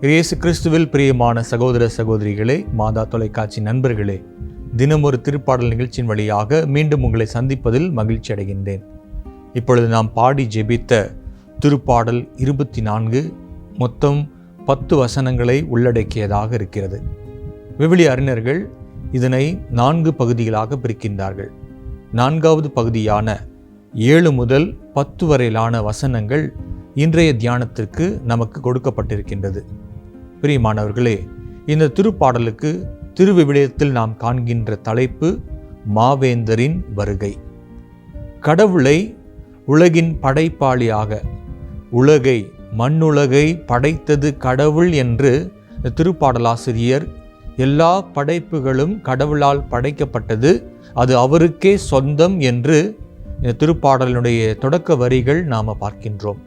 இயேசு கிறிஸ்துவில் பிரியமான சகோதர சகோதரிகளே மாதா தொலைக்காட்சி நண்பர்களே தினம் ஒரு திருப்பாடல் நிகழ்ச்சியின் வழியாக மீண்டும் உங்களை சந்திப்பதில் மகிழ்ச்சி அடைகின்றேன். இப்பொழுது நாம் பாடி ஜெபித்த திருப்பாடல் இருபத்தி நான்கு மொத்தம் பத்து வசனங்களை உள்ளடக்கியதாக இருக்கிறது. விவிலிய அறிஞர்கள் இதனை நான்கு பகுதிகளாக பிரிக்கின்றார்கள். நான்காவது பகுதியான ஏழு முதல் பத்து வரையிலான வசனங்கள் இன்றைய தியானத்திற்கு நமக்கு கொடுக்கப்பட்டிருக்கின்றது. பிரியமானவர்களே இந்த திருப்பாடலுக்கு திருவிவிலியத்தில் நாம் காண்கின்ற தலைப்பு மாவேந்தரின் வருகை. கடவுளை உலகின் படைப்பாளியாக உலகை மண்ணுலகை படைத்தது கடவுள் என்று திருப்பாடலாசிரியர் எல்லா படைப்புகளும் கடவுளால் படைக்கப்பட்டது அது அவருக்கே சொந்தம் என்று திருப்பாடலினுடைய தொடக்க வரிகள் நாம் பார்க்கின்றோம்.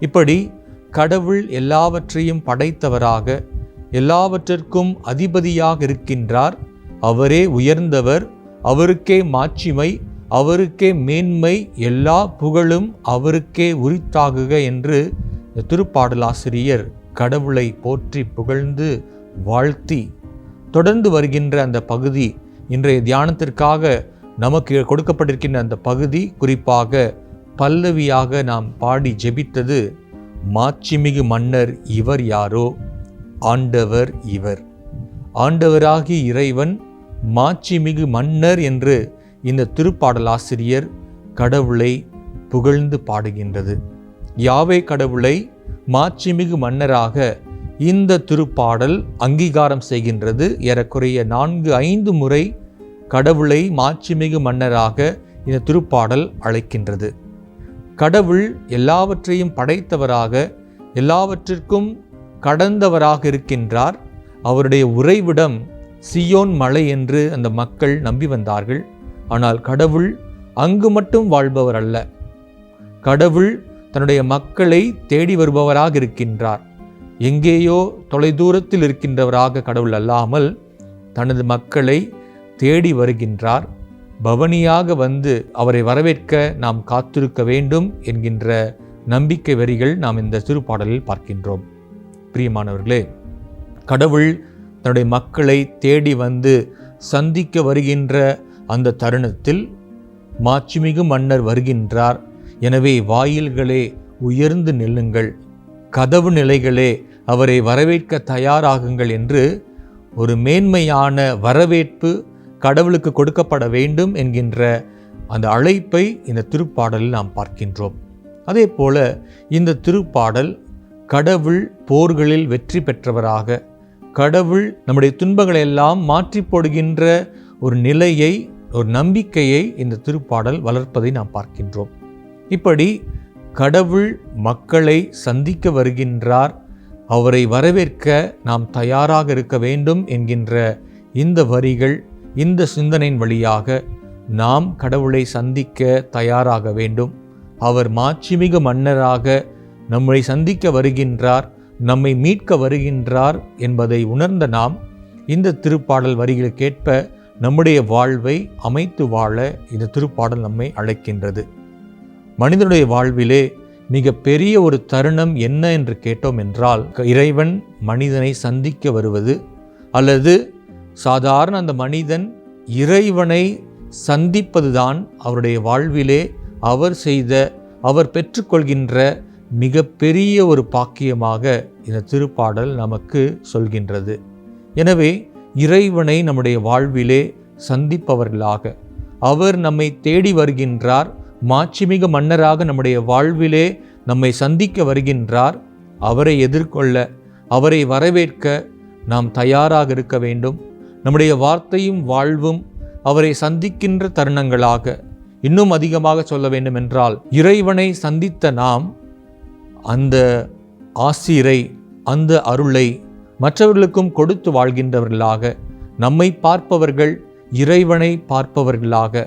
இப்படி கடவுள் எல்லாவற்றையும் படைத்தவராக எல்லாவற்றிற்கும் அதிபதியாக இருக்கின்றார். அவரே உயர்ந்தவர் அவருக்கே மாட்சிமை அவருக்கே மேன்மை எல்லா புகழும் அவருக்கே உரித்தாகுக என்று திருப்பாடலாசிரியர் கடவுளை போற்றி புகழ்ந்து வாழ்த்தி. தொடர்ந்து வருகின்ற அந்த பகுதி இன்றைய தியானத்திற்காக நமக்கு கொடுக்கப்பட்டிருக்கின்ற அந்த பகுதி குறிப்பாக பல்லவியாக நாம் பாடி ஜெபித்தது மாட்சிமிகு மன்னர் இவர் யாரோ? ஆண்டவர் இவர். ஆண்டவராகி இறைவன் மாட்சிமிகு மன்னர் என்று இந்த திருப்பாடலாசிரியர் கடவுளை புகழ்ந்து பாடுகின்றது. யாவே கடவுளை மாட்சிமிகு மன்னராக இந்த திருப்பாடல் அங்கீகாரம் செய்கின்றது ஏறக்குறைய நான்கு ஐந்து முறை கடவுளை மாட்சிமிகு மன்னராக இந்த திருப்பாடல் அழைக்கின்றது. கடவுள் எல்லாவற்றையும் படைத்தவராக எல்லாவற்றிற்கும் கடந்தவராக இருக்கின்றார். அவருடைய உறைவிடம் சியோன் மலை என்று அந்த மக்கள் நம்பி வந்தார்கள். ஆனால் கடவுள் அங்கு மட்டும் வாழ்பவர் அல்ல. கடவுள் தன்னுடைய மக்களை தேடி வருபவராக இருக்கின்றார். எங்கேயோ தொலைதூரத்தில் இருக்கின்றவராக கடவுள் அல்லாமல் தனது மக்களை தேடி வருகின்றார். பவனியாக வந்து அவரை வரவேற்க நாம் காத்திருக்க வேண்டும் என்கின்ற நம்பிக்கை வரிகள் நாம் இந்த திருப்பாடலில் பார்க்கின்றோம். பிரியமானவர்களே கடவுள் தன்னுடைய மக்களை தேடி வந்து சந்திக்க வருகின்ற அந்த தருணத்தில் மாட்சிமிகு மன்னர் வருகின்றார். எனவே வாயில்களே உயர்ந்து நில்லுங்கள். கதவு நிலைகளே அவரை வரவேற்க தயாராகுங்கள் என்று ஒரு மேன்மையான வரவேற்பு கடவுளுக்கு கொடுக்கப்பட வேண்டும் என்கின்ற அந்த அழைப்பை இந்த திருப்பாடலில் நாம் பார்க்கின்றோம். அதே போல இந்த திருப்பாடல் கடவுள் போர்களில் வெற்றி பெற்றவராக கடவுள் நம்முடைய துன்பங்களை எல்லாம் மாற்றி போடுகின்ற ஒரு நிலையை ஒரு நம்பிக்கையை இந்த திருப்பாடல் வளர்ப்பதை நாம் பார்க்கின்றோம். இப்படி கடவுள் மக்களை சந்திக்க வருகின்றார் அவரை வரவேற்க நாம் தயாராக இருக்க வேண்டும் என்கின்ற இந்த வரிகள் இந்த சிந்தனையின் வழியாக நாம் கடவுளை சந்திக்க தயாராக வேண்டும். அவர் மாட்சிமிகு மன்னராக நம்மை சந்திக்க வருகின்றார் நம்மை மீட்க வருகின்றார் என்பதை உணர்ந்த நாம் இந்த திருப்பாடல் வரிகளுக்கேற்ப நம்முடைய வாழ்வை அமைத்து வாழ இந்த திருப்பாடல் நம்மை அழைக்கின்றது. மனிதனுடைய வாழ்விலே மிக பெரிய ஒரு தருணம் என்ன என்று கேட்டோம் என்றால் இறைவன் மனிதனை சந்திக்க வருவது அல்லது சாதாரண அந்த மனிதன் இறைவனை சந்திப்பதுதான் அவருடைய வாழ்விலே அவர் செய்த அவர் பெற்றுக்கொள்கின்ற மிக பெரிய ஒரு பாக்கியமாக இந்த திருப்பாடல் நமக்கு சொல்கின்றது. எனவே இறைவனை நம்முடைய வாழ்விலே சந்திப்பவர்களாக அவர் நம்மை தேடி வருகின்றார் மாட்சிமிகு மன்னராக நம்முடைய வாழ்விலே நம்மை சந்திக்க வருகின்றார் அவரை எதிர்கொள்ள அவரை வரவேற்க நாம் தயாராக இருக்க வேண்டும். நம்முடைய வார்த்தையும் வாழ்வும் அவரை சந்திக்கின்ற தருணங்களாக இன்னும் அதிகமாக சொல்ல வேண்டும் என்றால் இறைவனை சந்தித்த நாம் அந்த ஆசிரை அந்த அருளை மற்றவர்களுக்கும் கொடுத்து வாழ்கின்றவர்களாக நம்மை பார்ப்பவர்கள் இறைவனை பார்ப்பவர்களாக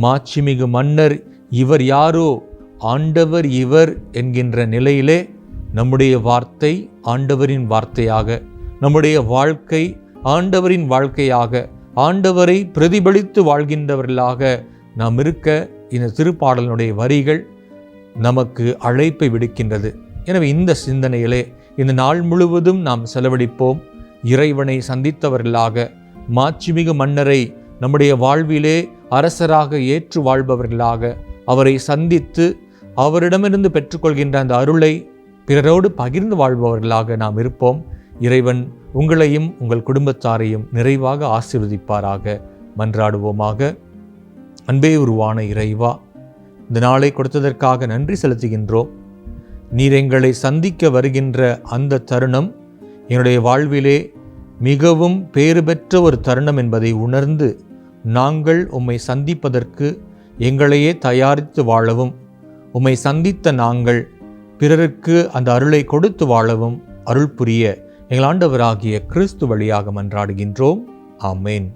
மாட்சிமிகு மன்னர் இவர் யாரோ ஆண்டவர் இவர் என்கின்ற நிலையிலே நம்முடைய வார்த்தை ஆண்டவரின் வார்த்தையாக நம்முடைய வாழ்க்கை ஆண்டவரின் வாழ்க்கையாக ஆண்டவரை பிரதிபலித்து வாழ்கின்றவர்களாக நாம் இருக்க இந்த திருப்பாடலினுடைய வரிகள் நமக்கு அழைப்பை விடுக்கின்றது. எனவே இந்த சிந்தனையிலே இந்த நாள் முழுவதும் நாம் செலவழிப்போம். இறைவனை சந்தித்தவர்களாக மாட்சிமிகு மன்னரை நம்முடைய வாழ்விலே அரசராக ஏற்று வாழ்பவர்களாக அவரை சந்தித்து அவரிடமிருந்து பெற்றுக்கொள்கின்ற அந்த அருளை பிறரோடு பகிர்ந்து வாழ்பவர்களாக நாம் இருப்போம். இறைவன் உங்களையும் உங்கள் குடும்பத்தாரையும் நிறைவாக ஆசீர்வதிப்பாராக. மன்றாடுவோமாக. அன்பே உருவான இறைவா இந்த நாளை கொடுத்ததற்காக நன்றி செலுத்துகின்றோம். நீர் எங்களை சந்திக்க வருகின்ற அந்த தருணம் என்னுடைய வாழ்விலே மிகவும் பேறு பெற்ற ஒரு தருணம் என்பதை உணர்ந்து நாங்கள் உம்மை சந்திப்பதற்கு எங்களையே தயாரித்து வாழவும் உம்மை சந்தித்த நாங்கள் பிறருக்கு அந்த அருளை கொடுத்து வாழவும் அருள் புரிய எங்கள் ஆண்டவராகிய கிறிஸ்து வழியாக மன்றாடுகின்றோம். ஆமேன்.